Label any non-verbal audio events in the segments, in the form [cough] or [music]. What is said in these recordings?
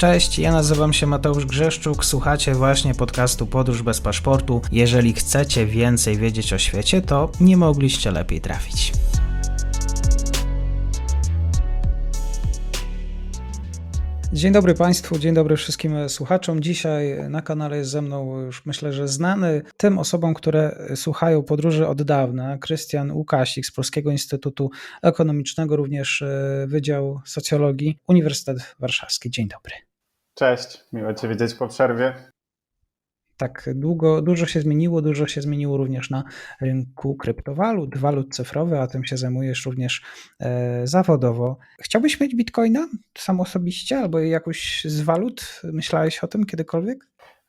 Cześć, ja nazywam się Mateusz Grzeszczuk, słuchacie właśnie podcastu Podróż bez paszportu. Jeżeli chcecie więcej wiedzieć o świecie, to nie mogliście lepiej trafić. Dzień dobry Państwu, dzień dobry wszystkim słuchaczom. Dzisiaj na kanale jest ze mną już myślę, że znany tym osobom, które słuchają podróży od dawna, Krystian Łukasik z Polskiego Instytutu Ekonomicznego, również e, Wydział Socjologii, Uniwersytet Warszawski. Dzień dobry. Cześć, miło Cię widzieć po przerwie. Tak, długo, dużo się zmieniło, dużo się zmieniło również na rynku kryptowalut, walut cyfrowych, a tym się zajmujesz również e, zawodowo. Chciałbyś mieć bitcoina sam osobiście albo jakąś z walut? Myślałeś o tym kiedykolwiek?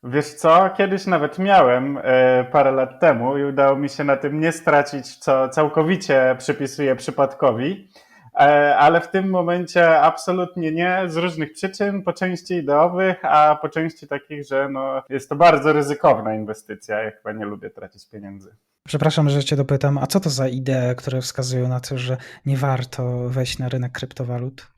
Wiesz co, kiedyś nawet miałem e, parę lat temu i udało mi się na tym nie stracić, co całkowicie przypisuję przypadkowi. E, ale w tym momencie absolutnie nie, z różnych przyczyn, po części ideowych, a po części takich, że no, jest to bardzo ryzykowna inwestycja. Ja chyba nie lubię tracić pieniędzy. Przepraszam, że cię dopytam, a co to za idee, które wskazują na to, że nie warto wejść na rynek kryptowalut?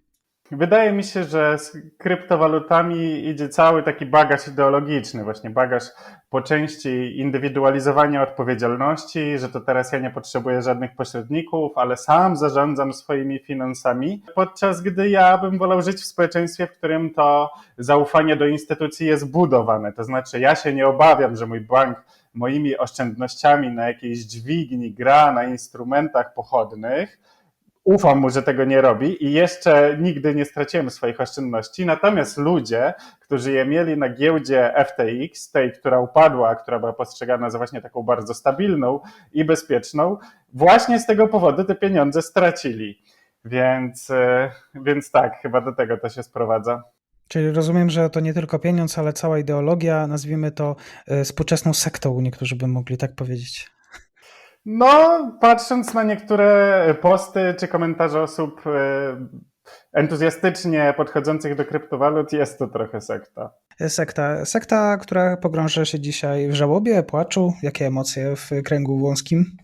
Wydaje mi się, że z kryptowalutami idzie cały taki bagaż ideologiczny, właśnie bagaż po części indywidualizowania odpowiedzialności, że to teraz ja nie potrzebuję żadnych pośredników, ale sam zarządzam swoimi finansami, podczas gdy ja bym wolał żyć w społeczeństwie, w którym to zaufanie do instytucji jest budowane. To znaczy, ja się nie obawiam, że mój bank moimi oszczędnościami na jakiejś dźwigni gra na instrumentach pochodnych ufam mu, że tego nie robi i jeszcze nigdy nie straciłem swoich oszczędności. Natomiast ludzie, którzy je mieli na giełdzie FTX, tej, która upadła, która była postrzegana za właśnie taką bardzo stabilną i bezpieczną, właśnie z tego powodu te pieniądze stracili. Więc, e, więc tak, chyba do tego to się sprowadza. Czyli rozumiem, że to nie tylko pieniądz, ale cała ideologia, nazwijmy to e, współczesną sektą, niektórzy by mogli tak powiedzieć. No, patrząc na niektóre posty czy komentarze osób e, entuzjastycznie podchodzących do kryptowalut, jest to trochę sekta. Sekta, sekta, która pogrąża się dzisiaj w żałobie, płaczu. Jakie emocje w kręgu wąskim?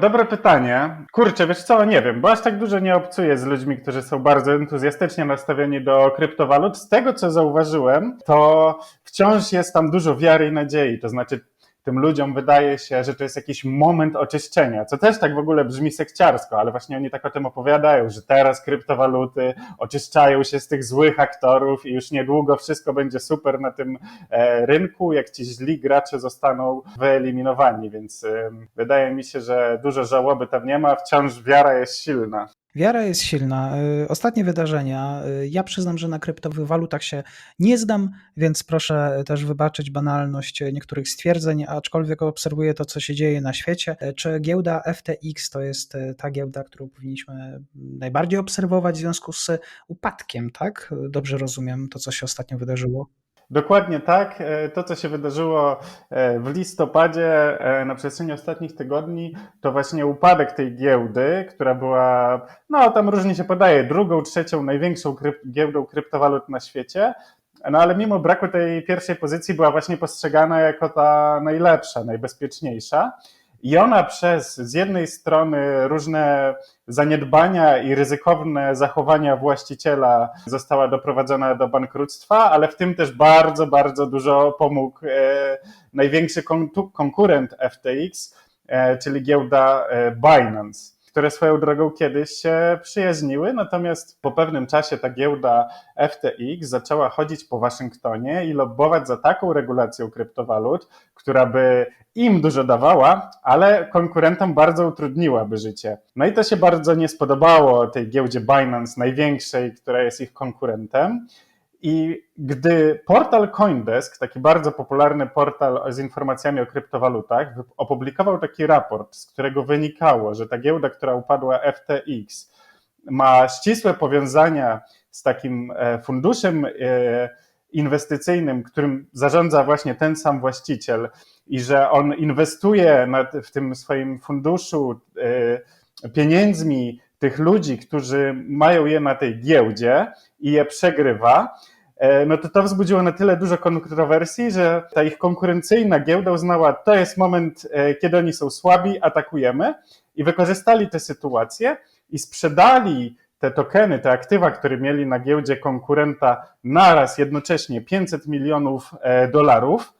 Dobre pytanie. Kurczę, wiesz co, nie wiem, bo aż tak dużo nie obcuję z ludźmi, którzy są bardzo entuzjastycznie nastawieni do kryptowalut. Z tego, co zauważyłem, to wciąż jest tam dużo wiary i nadziei. To znaczy, tym ludziom wydaje się, że to jest jakiś moment oczyszczenia, co też tak w ogóle brzmi sekciarsko, ale właśnie oni tak o tym opowiadają, że teraz kryptowaluty oczyszczają się z tych złych aktorów i już niedługo wszystko będzie super na tym e, rynku, jak ci źli gracze zostaną wyeliminowani, więc wydaje mi się, że dużo żałoby tam nie ma, wciąż wiara jest silna. Wiara jest silna. Y, ostatnie wydarzenia. Y, ja przyznam, że na kryptowych walutach się nie zdam, więc proszę też wybaczyć banalność niektórych stwierdzeń, aczkolwiek obserwuję to, co się dzieje na świecie. Y, czy giełda FTX to jest ta giełda, którą powinniśmy najbardziej obserwować w związku z upadkiem, tak? Dobrze rozumiem to, co się ostatnio wydarzyło. Dokładnie tak. E, to, co się wydarzyło e, w listopadzie e, na przestrzeni ostatnich tygodni, to właśnie upadek tej giełdy, która była, no tam różnie się podaje, drugą, trzecią największą kryp giełdą kryptowalut na świecie. No ale mimo braku tej pierwszej pozycji była właśnie postrzegana jako ta najlepsza, najbezpieczniejsza. I ona przez z jednej strony różne zaniedbania i ryzykowne zachowania właściciela została doprowadzona do bankructwa, ale w tym też bardzo, bardzo dużo pomógł e, największy kon konkurent FTX, e, czyli giełda e, Binance które swoją drogą kiedyś się przyjaźniły, natomiast po pewnym czasie ta giełda FTX zaczęła chodzić po Waszyngtonie i lobbować za taką regulacją kryptowalut, która by im dużo dawała, ale konkurentom bardzo utrudniłaby życie. No i to się bardzo nie spodobało tej giełdzie Binance, największej, która jest ich konkurentem. I gdy portal Coindesk, taki bardzo popularny portal z informacjami o kryptowalutach, opublikował taki raport, z którego wynikało, że ta giełda, która upadła FTX, ma ścisłe powiązania z takim e, funduszem e, inwestycyjnym, którym zarządza właśnie ten sam właściciel, i że on inwestuje w tym swoim funduszu e, pieniędzmi tych ludzi, którzy mają je na tej giełdzie i je przegrywa, no to to wzbudziło na tyle dużo kontrowersji, że ta ich konkurencyjna giełda uznała, to jest moment, e, kiedy oni są słabi, atakujemy i wykorzystali tę sytuację i sprzedali te tokeny, te aktywa, które mieli na giełdzie konkurenta naraz jednocześnie 500 milionów e, dolarów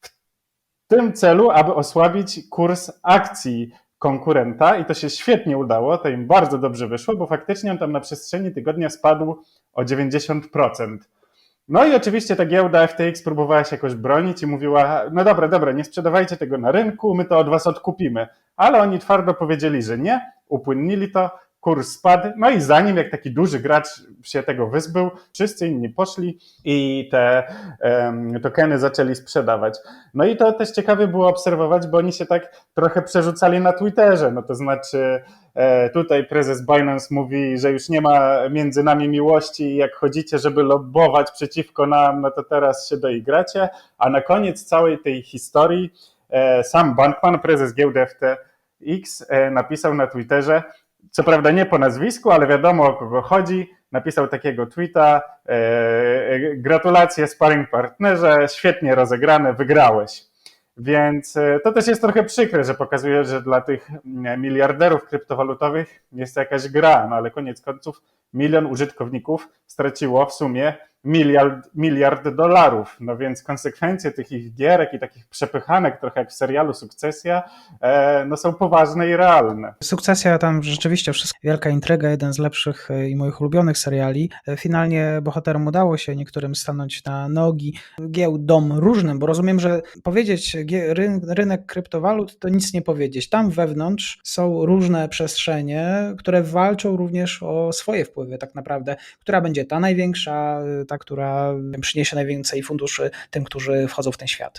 w tym celu, aby osłabić kurs akcji konkurenta i to się świetnie udało, to im bardzo dobrze wyszło, bo faktycznie on tam na przestrzeni tygodnia spadł o 90%. No i oczywiście ta giełda FTX próbowała się jakoś bronić i mówiła, no dobra, dobra, nie sprzedawajcie tego na rynku, my to od was odkupimy. Ale oni twardo powiedzieli, że nie, upłynnili to, kurs spadł, no i zanim jak taki duży gracz się tego wyzbył, wszyscy inni poszli i te um, tokeny zaczęli sprzedawać. No i to też ciekawe było obserwować, bo oni się tak trochę przerzucali na Twitterze, no to znaczy e, tutaj prezes Binance mówi, że już nie ma między nami miłości i jak chodzicie, żeby lobbować przeciwko nam, no to teraz się doigracie, a na koniec całej tej historii e, sam Bankman, prezes giełdy FTX e, napisał na Twitterze, co prawda nie po nazwisku, ale wiadomo o kogo chodzi. Napisał takiego tweeta: e, Gratulacje, sparring partnerze, świetnie rozegrane, wygrałeś. Więc e, to też jest trochę przykre, że pokazuje, że dla tych miliarderów kryptowalutowych jest to jakaś gra, no ale koniec końców milion użytkowników straciło w sumie miliard, miliard dolarów. No więc konsekwencje tych ich gierek i takich przepychanek, trochę jak w serialu Sukcesja, e, no są poważne i realne. Sukcesja tam rzeczywiście wszystko, wielka intryga, jeden z lepszych i moich ulubionych seriali. Finalnie bohaterom udało się niektórym stanąć na nogi, giełdom różnym, bo rozumiem, że powiedzieć rynek kryptowalut to nic nie powiedzieć. Tam wewnątrz są różne przestrzenie, które walczą również o swoje wpływy tak naprawdę, która będzie ta największa, ta, która przyniesie najwięcej funduszy tym, którzy wchodzą w ten świat.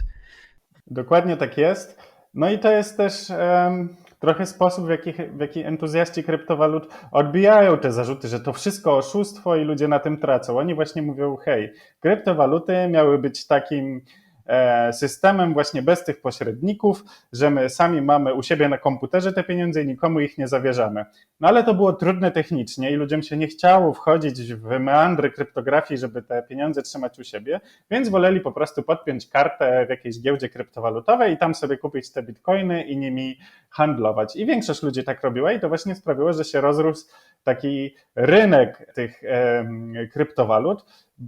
Dokładnie tak jest. No i to jest też um, trochę sposób, w jaki, w jaki entuzjaści kryptowalut odbijają te zarzuty, że to wszystko oszustwo i ludzie na tym tracą. Oni właśnie mówią, hej, kryptowaluty miały być takim systemem właśnie bez tych pośredników, że my sami mamy u siebie na komputerze te pieniądze i nikomu ich nie zawierzamy. No ale to było trudne technicznie i ludziom się nie chciało wchodzić w meandry kryptografii, żeby te pieniądze trzymać u siebie, więc woleli po prostu podpiąć kartę w jakiejś giełdzie kryptowalutowej i tam sobie kupić te bitcoiny i nimi handlować. I większość ludzi tak robiła i to właśnie sprawiło, że się rozrósł taki rynek tych kryptowalut,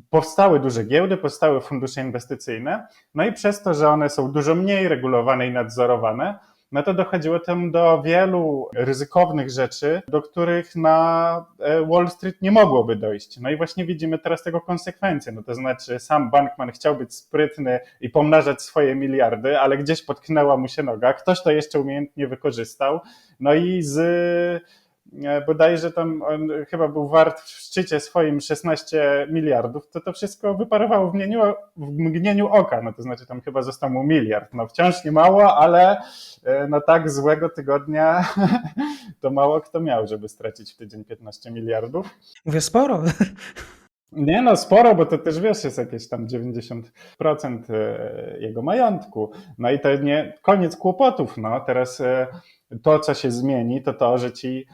powstały duże giełdy, powstały fundusze inwestycyjne, no i przez to, że one są dużo mniej regulowane i nadzorowane, no to dochodziło tam do wielu ryzykownych rzeczy, do których na e, Wall Street nie mogłoby dojść. No i właśnie widzimy teraz tego konsekwencje. No to znaczy, sam Bankman chciał być sprytny i pomnażać swoje miliardy, ale gdzieś potknęła mu się noga. Ktoś to jeszcze umiejętnie wykorzystał. No i z bodajże tam on chyba był wart w szczycie swoim 16 miliardów, to to wszystko wyparowało w mgnieniu, w mgnieniu oka, no to znaczy tam chyba został mu miliard, no wciąż nie mało, ale e, no tak złego tygodnia [laughs] to mało kto miał, żeby stracić w tydzień 15 miliardów. Mówię sporo. Nie no, sporo, bo to też wiesz, jest jakieś tam 90% e, jego majątku. No i to nie koniec kłopotów. No. Teraz to, co się zmieni, to to, że ci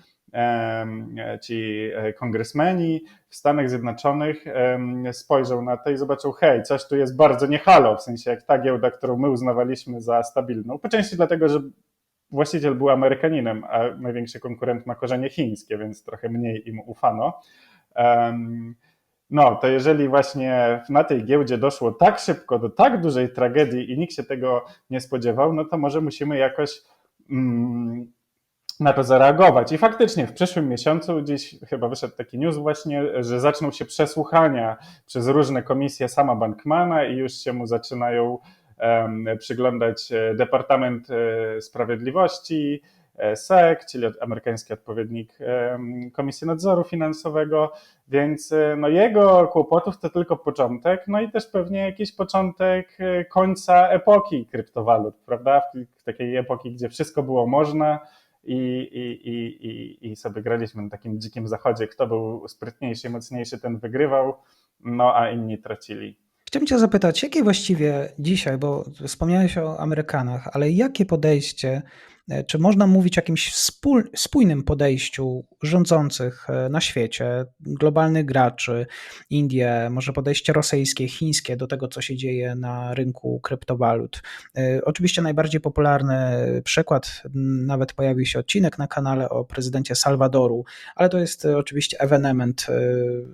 ci e, kongresmeni w Stanach Zjednoczonych spojrzą na to i zobaczą, hej, coś tu jest bardzo niehalo, w sensie jak ta giełda, którą my uznawaliśmy za stabilną, po części dlatego, że właściciel był Amerykaninem, a największy konkurent ma korzenie chińskie, więc trochę mniej im ufano. No, to jeżeli właśnie na tej giełdzie doszło tak szybko do tak dużej tragedii i nikt się tego nie spodziewał, no to może musimy jakoś mm, na to zareagować. I faktycznie w przyszłym miesiącu gdzieś chyba wyszedł taki news właśnie, że zaczną się przesłuchania przez różne komisje sama Bankmana i już się mu zaczynają um, przyglądać e, Departament e, Sprawiedliwości, e, SEC, czyli amerykański odpowiednik Komisji Nadzoru Finansowego, więc no jego kłopotów to tylko początek, no i też pewnie jakiś początek końca epoki kryptowalut, prawda? W takiej epoki, gdzie wszystko było można, i, i, i, i sobie graliśmy na takim dzikim zachodzie. Kto był sprytniejszy, mocniejszy, ten wygrywał, no a inni tracili. Chciałbym Cię zapytać, jakie właściwie dzisiaj, bo wspomniałeś o Amerykanach, ale jakie podejście Czy można mówić o jakimś spójnym podejściu rządzących e, na świecie, globalnych graczy, Indie, może podejście rosyjskie, chińskie do tego, co się dzieje na rynku kryptowalut? E, Oczywiście najbardziej popularny przykład, nawet pojawił się odcinek na kanale o prezydencie Salwadoru, ale to jest e, oczywiście ewenement, e,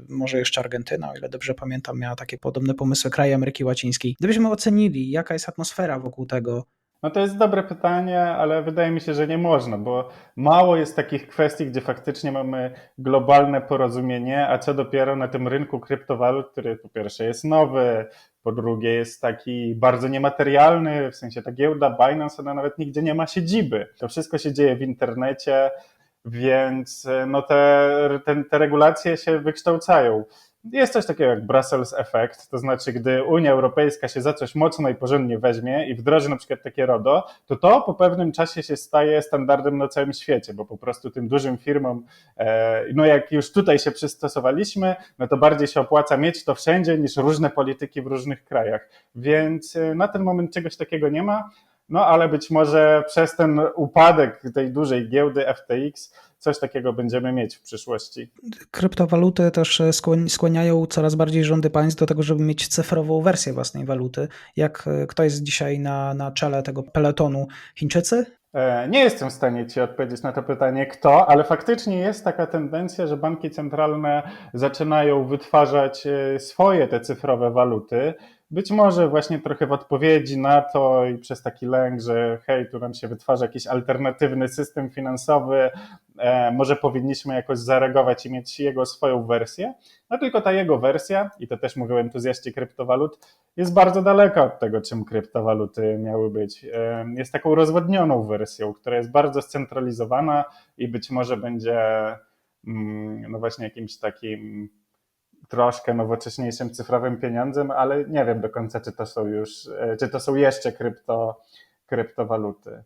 może jeszcze Argentyna, o ile dobrze pamiętam, miała takie podobne pomysły, kraje Ameryki Łacińskiej. Gdybyśmy ocenili, jaka jest atmosfera wokół tego, No to jest dobre pytanie, ale wydaje mi się, że nie można, bo mało jest takich kwestii, gdzie faktycznie mamy globalne porozumienie, a co dopiero na tym rynku kryptowalut, który po pierwsze jest nowy, po drugie jest taki bardzo niematerialny, w sensie ta giełda Binance, ona nawet nigdzie nie ma siedziby. To wszystko się dzieje w internecie, więc no te, te, te regulacje się wykształcają. Jest coś takiego jak Brussels Effect, to znaczy, gdy Unia Europejska się za coś mocno i porządnie weźmie i wdroży na przykład takie RODO, to to po pewnym czasie się staje standardem na całym świecie, bo po prostu tym dużym firmom, e, no jak już tutaj się przystosowaliśmy, no to bardziej się opłaca mieć to wszędzie niż różne polityki w różnych krajach. Więc e, na ten moment czegoś takiego nie ma. No ale być może przez ten upadek tej dużej giełdy FTX coś takiego będziemy mieć w przyszłości. kryptowaluty też skłaniają coraz bardziej rządy państw do tego, żeby mieć cyfrową wersję własnej waluty. Jak e, kto jest dzisiaj na, na czele tego peletonu? Chińczycy? E, Nie jestem w stanie Ci odpowiedzieć na to pytanie, kto, ale faktycznie jest taka tendencja, że banki centralne zaczynają wytwarzać e, swoje te cyfrowe waluty. Być może właśnie trochę w odpowiedzi na to i przez taki lęk, że hej, tu nam się wytwarza jakiś alternatywny system finansowy, e, może powinniśmy jakoś zareagować i mieć jego swoją wersję. No tylko ta jego wersja, i to też mówią entuzjaści kryptowalut, jest bardzo daleka od tego, czym kryptowaluty miały być. E, Jest taką rozwodnioną wersją, która jest bardzo scentralizowana i być może będzie mm, no właśnie jakimś takim troszkę nowocześniejszym cyfrowym pieniądzem, ale nie wiem do końca, czy to są już, e, czy to są jeszcze krypto, kryptowaluty.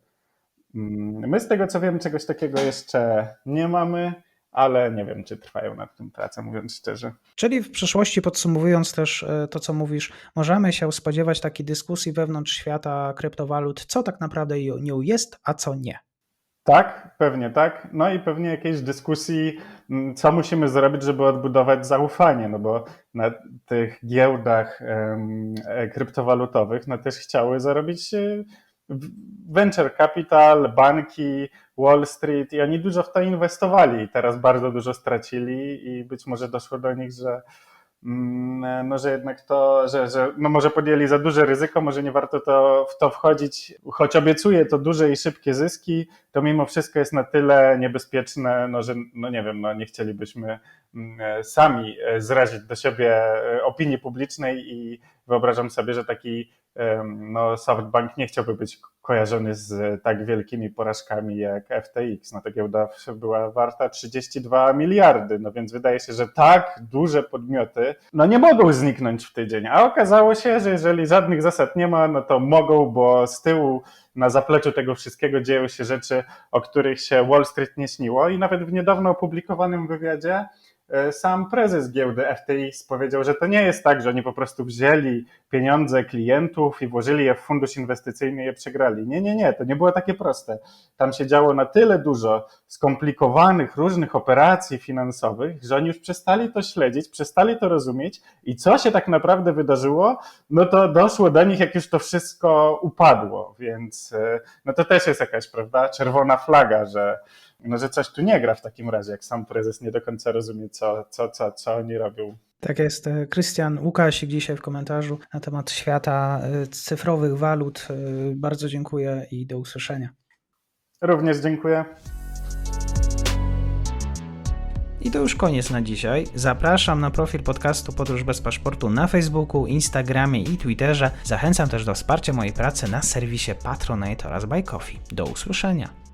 Mm, My z tego co wiem, czegoś takiego jeszcze nie mamy, ale nie wiem, czy trwają nad tym prace, mówiąc szczerze. Czyli w przyszłości, podsumowując też e, to, co mówisz, możemy się spodziewać takiej dyskusji wewnątrz świata kryptowalut, co tak naprawdę nią jest, a co nie. Tak, pewnie tak. No i pewnie jakiejś dyskusji, mm, co musimy zrobić, żeby odbudować zaufanie, no bo na tych giełdach e, kryptowalutowych no też chciały zarobić e, venture capital, banki, Wall Street i oni dużo w to inwestowali i teraz bardzo dużo stracili i być może doszło do nich, że no, że jednak to, że, że no może podjęli za duże ryzyko, może nie warto to, w to wchodzić, choć obiecuje to duże i szybkie zyski, to mimo wszystko jest na tyle niebezpieczne, no, że no nie wiem, no nie chcielibyśmy mm, e, sami e, zrazić do siebie e, opinii publicznej i wyobrażam sobie, że taki no, SoftBank nie chciałby być kojarzony z tak wielkimi porażkami jak FTX. No ta giełda była warta 32 miliardy, no więc wydaje się, że tak duże podmioty no nie mogą zniknąć w tydzień, a okazało się, że jeżeli żadnych zasad nie ma, no to mogą, bo z tyłu na zapleczu tego wszystkiego dzieją się rzeczy, o których się Wall Street nie śniło. I nawet w niedawno opublikowanym wywiadzie e, sam prezes giełdy FTX powiedział, że to nie jest tak, że oni po prostu wzięli pieniądze klientów i włożyli je w fundusz inwestycyjny i je przegrali. Nie, nie, nie, to nie było takie proste. Tam się działo na tyle dużo skomplikowanych różnych operacji finansowych, że oni już przestali to śledzić, przestali to rozumieć i co się tak naprawdę wydarzyło, no to doszło do nich, jak już to wszystko upadło, więc e, no to też jest jakaś, prawda, czerwona flaga, że, no, że coś tu nie gra w takim razie, jak sam prezes nie do końca rozumie, co, co, co, co oni robią. Tak jest. e, Krystian Łukasik dzisiaj w komentarzu na temat świata e, cyfrowych walut. E, Bardzo dziękuję i do usłyszenia. Również dziękuję. I to już koniec na dzisiaj. Zapraszam na profil podcastu Podróż bez paszportu na Facebooku, Instagramie i Twitterze. Zachęcam też do wsparcia mojej pracy na serwisie Patronite oraz Buy Coffee. Do usłyszenia.